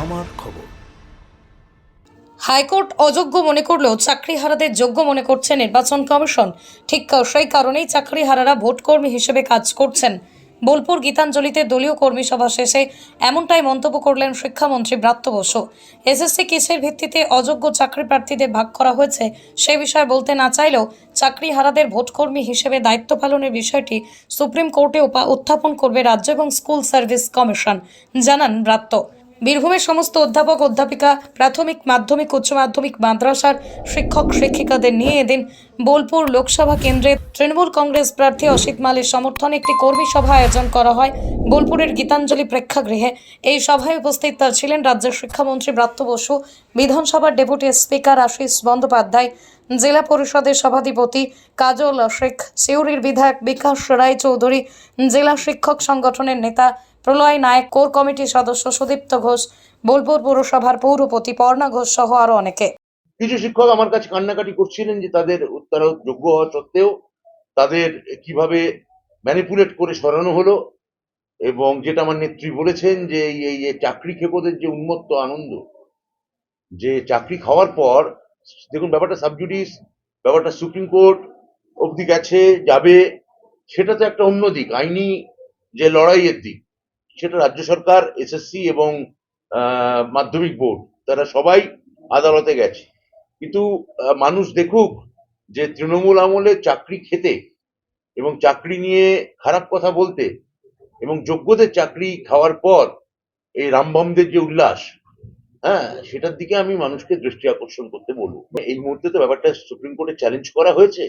আমার খবর। হাইকোর্ট অযোগ্য মনে করলেও চাকরিহারাদের যোগ্য মনে করছে নির্বাচন কমিশন। ঠিক সেই কারণেই চাকরিহারারা ভোটকর্মী হিসেবে কাজ করছেন। বোলপুর গীতাঞ্জলিতে দলীয় কর্মী সভা শেষে এমনটাই মন্তব্য করলেন শিক্ষামন্ত্রী ব্রাত্য বসু। এসএসসি কেসের ভিত্তিতে অযোগ্য চাকরি প্রার্থীদের ভাগ করা হয়েছে সে বিষয়ে বলতে না চাইলেও চাকরিহারাদের ভোটকর্মী হিসেবে দায়িত্ব পালনের বিষয়টি সুপ্রিম কোর্টে উত্থাপন করবে রাজ্য এবং স্কুল সার্ভিস কমিশন, জানান ব্রাত্য। বীরভূমের সমস্ত অধ্যাপক, অধ্যাপিকা, প্রাথমিক, মাধ্যমিক, উচ্চ মাধ্যমিক, মাদ্রাসার শিক্ষক, শিক্ষিকাদের নিয়ে এদিন বোলপুর লোকসভা কেন্দ্রে তৃণমূল কংগ্রেস প্রার্থী অসিত মালের সমর্থনে একটি কর্মী সভা আয়োজন করা হয় বোলপুরের গীতাঞ্জলি প্রেক্ষাগৃহে। এই সভায় উপস্থিত ছিলেন রাজ্যের শিক্ষামন্ত্রী ব্রাত্য বসু, বিধানসভার ডেপুটি স্পিকার আশিস বন্দ্যোপাধ্যায় জেলা পরিষদের সভাধিপতি কাজল শেখ, সিউড়ির বিধায়ক বিকাশ রায় চৌধুরী, জেলা শিক্ষক সংগঠনের নেতা প্রলয় নায়ক, কোর কমিটির সদস্য সুদীপ্ত ঘোষ, বোলপুর পৌরসভার পৌরপতি পর্ণা ঘোষ সহ আরও অনেকে। কিছু শিক্ষক আমার কাছে কান্নাকাটি করছিলেন যে তাদের তারা যোগ্য হওয়া সত্ত্বেও তাদের কীভাবে ম্যানিপুলেট করে সরানো হলো এবং যেটা আমার নেত্রী বলেছেন যে এই চাকরি খেপোদের যে উন্মত্ত আনন্দ, যে চাকরি খাওয়ার পর দেখুন, ব্যাপারটা সাবজুডিস ব্যাপারটা সুপ্রিম কোর্ট অবধি গেছে, যাবে, সেটা তো একটা অন্য দিক, আইনি যে লড়াইয়ের দিক, সেটা রাজ্য সরকার এসএসসি এবং মাধ্যমিক বোর্ড, তারা সবাই আদালতে গেছে। কিন্তু মানুষ দেখুক যে তৃণমূল আমলে চাকরি খেতে এবং চাকরি নিয়ে খারাপ কথা বলতে এবং যোগ্যদের চাকরি খাওয়ার পর এই রামবমদের যে উল্লাস হ্যাঁ সেটার দিকে আমি মানুষকে দৃষ্টি আকর্ষণ করতে বলব। এই মুহূর্তে তো ব্যাপারটা সুপ্রিম কোর্টে চ্যালেঞ্জ করা হয়েছে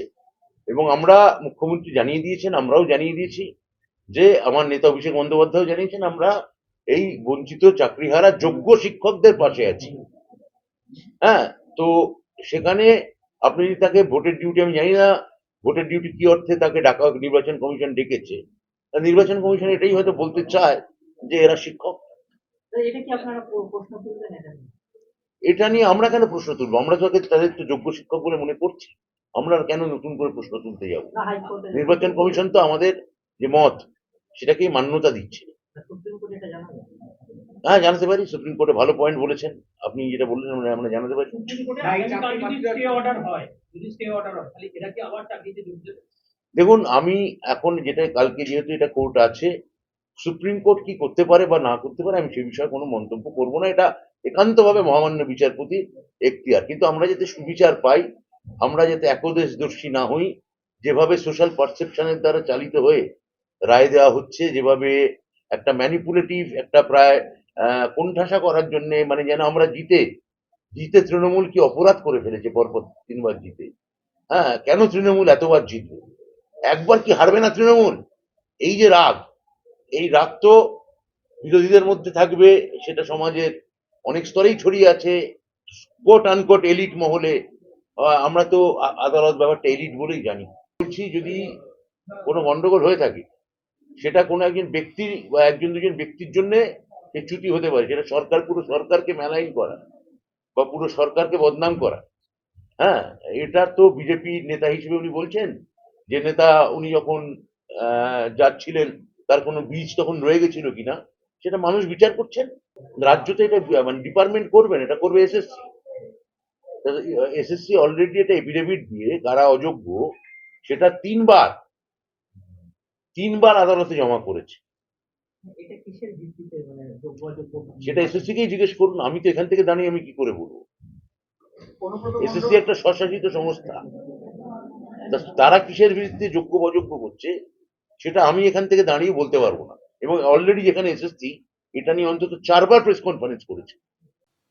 এবং আমরা মুখ্যমন্ত্রী জানিয়ে দিয়েছেন, আমরাও জানিয়ে দিয়েছি যে আমার নেতা অভিষেক বন্দ্যোপাধ্যায় জানিয়েছেন, আমরা এই বঞ্চিত চাকরিহারা যোগ্য শিক্ষকদের পাশে আছি। হ্যাঁ তো সেখানে আপনি যদি তাকে ভোটের ডিউটি আমি জানি না ভোটের ডিউটি কি অর্থে তাকে ডাকা, নির্বাচন কমিশন ডেকেছে। নির্বাচন কমিশন এটাই হয়তো বলতে চায় যে এরা শিক্ষক। এটা নিয়ে? আমরা কেন প্রশ্ন তুলবো? আমরা তো তাদের তো যোগ্য শিক্ষক বলে মনে করছি। আমরা কেন নতুন করে প্রশ্ন তুলতে যাব? নির্বাচন কমিশন তো আমাদের যে মত সেটাকেই মান্যতা দিচ্ছে। সুপ্রিম কোর্টে এটা জানাবেন? হ্যাঁ জানাতে পারি। সুপ্রিম কোর্টে ভালো পয়েন্ট বলেছেন। আপনি যেটা বললেন আমরা- জানাতে পারি। হয় হয় দেখুন আমি এখন যেটা কালকে যেহেতু এটা কোর্ট আছে সুপ্রিম কোর্ট কি করতে পারে বা না করতে পারে, আমি সে বিষয়ে কোনো মন্তব্য করব না। এটা একান্তভাবে মহামান্য বিচারপতি এখতিয়ার। কিন্তু আমরা যাতে সুবিচার পাই, আমরা যাতে একদেশদর্শী না হই, যেভাবে সোশ্যাল পারসেপশনের দ্বারা চালিত হয়ে রায় দেওয়া হচ্ছে, যেভাবে একটা ম্যানিপুলেটিভ, একটা প্রায় কোণঠাসা করার জন্য মানে যেন আমরা জিতে জিতে তৃণমূল কি অপরাধ করে ফেলেছে পরপর তিনবার জিতে। হ্যাঁ কেন তৃণমূল এতবার জিতবে? একবার কি হারবে না তৃণমূল? এই যে রাগ এই রাগ তো বিরোধীদের মধ্যে থাকবে, সেটা সমাজের অনেক স্তরেই ছড়িয়ে আছে। কোট আনকোট এলিট মহলে আমরা তো আদালত ব্যাপারটা এলিট বলেই জানি। বলছি যদি কোনো গন্ডগোল হয়ে থাকে, সেটা কোনো একজন ব্যক্তির, বা একজন দুজন ব্যক্তির জন্যে চ্যুতি হতে পারে। সেটা সরকার, পুরো সরকারকে মেলাইন করা, বা পুরো সরকারকে বদনাম করা। হ্যাঁ এটা তো বিজেপি নেতা হিসেবে উনি বলছেন। যে নেতা, উনি যখন যাচ্ছিলেন তার কোনো বীজ তখন রয়ে গেছিল কিনা সেটা মানুষ বিচার করছেন। রাজ্য তো এটা মানে ডিপার্টমেন্ট করবেন এটা করবে এসএসসি এসএসসি অলরেডি এটা এফিডেভিট দিয়ে কারা অযোগ্য সেটা তিনবার তিনবার আদালতে জমা করেছে। মানে সেটা এসএসসি কেই জিজ্ঞেস করুন আমি তো এখান থেকে দাঁড়িয়ে আমি কি করে বলব। এসএসসি একটা স্বশাসিত সংস্থা। তারা কিসের ভিত্তিতে যোগ্য অযোগ্য করছে সেটা আমি এখান থেকে দাঁড়িয়ে বলতে পারব না। এবং অলরেডি যেখানে এসেছি, এটা নিয়ে অন্তত চারবার প্রেস কনফারেন্স করেছে।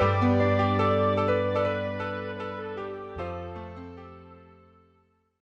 you